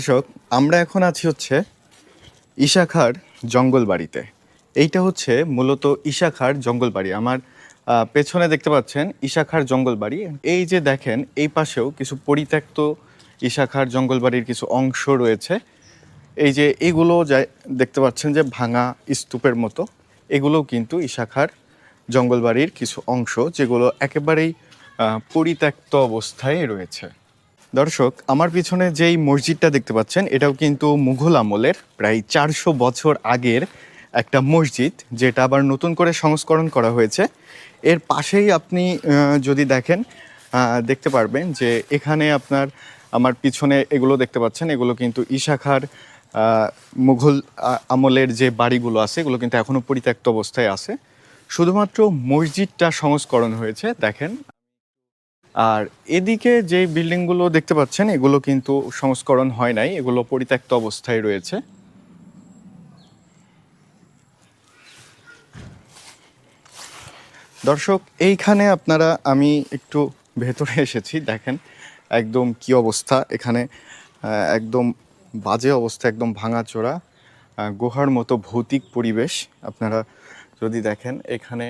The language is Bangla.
দর্শক আমরা এখন আছি হচ্ছে ইশাখার জঙ্গল বাড়িতে এইটা হচ্ছে মূলত ইশাখার জঙ্গল বাড়ি আমার পেছনে দেখতে পাচ্ছেন ইশাখার জঙ্গল বাড়ি এই যে দেখেন, এই পাশেও কিছু পরিত্যক্ত ইশাখার জঙ্গল বাড়ির কিছু অংশ রয়েছে। এই যে এগুলো যা দেখতে পাচ্ছেন যে ভাঙা স্তূপের মতো। এগুলোও কিন্তু ইশাখার জঙ্গলবাড়ির কিছু অংশ, যেগুলো একেবারেই পরিত্যক্ত অবস্থায় রয়েছে। দর্শক, আমার পিছনে যেই মসজিদটা দেখতে পাচ্ছেন, এটাও কিন্তু মুঘল আমলের প্রায় চারশো বছর আগের একটা মসজিদ, যেটা আবার নতুন করে সংস্করণ করা হয়েছে। এর পাশেই আপনি যদি দেখেন দেখতে পারবেন যে এখানে আপনার, আমার পিছনে এগুলো দেখতে পাচ্ছেন, এগুলো কিন্তু ইশাখার মুঘল আমলের যে বাড়িগুলো আছে, এগুলো কিন্তু এখনও পরিত্যক্ত অবস্থায় আছে। শুধুমাত্র মসজিদটা সংস্করণ হয়েছে, দেখেন। আর এদিকে যে বিল্ডিংগুলো দেখতে পাচ্ছেন, এগুলো কিন্তু সংস্করণ হয় নাই, এগুলো পরিত্যক্ত অবস্থায় রয়েছে। দর্শক, এইখানে আপনারা, আমি একটু ভেতরে এসেছি, দেখেন একদম কি অবস্থা। এখানে একদম বাজে অবস্থা, একদম ভাঙাচোরা গুহার মতো ভৌতিক পরিবেশ। আপনারা যদি দেখেন, এখানে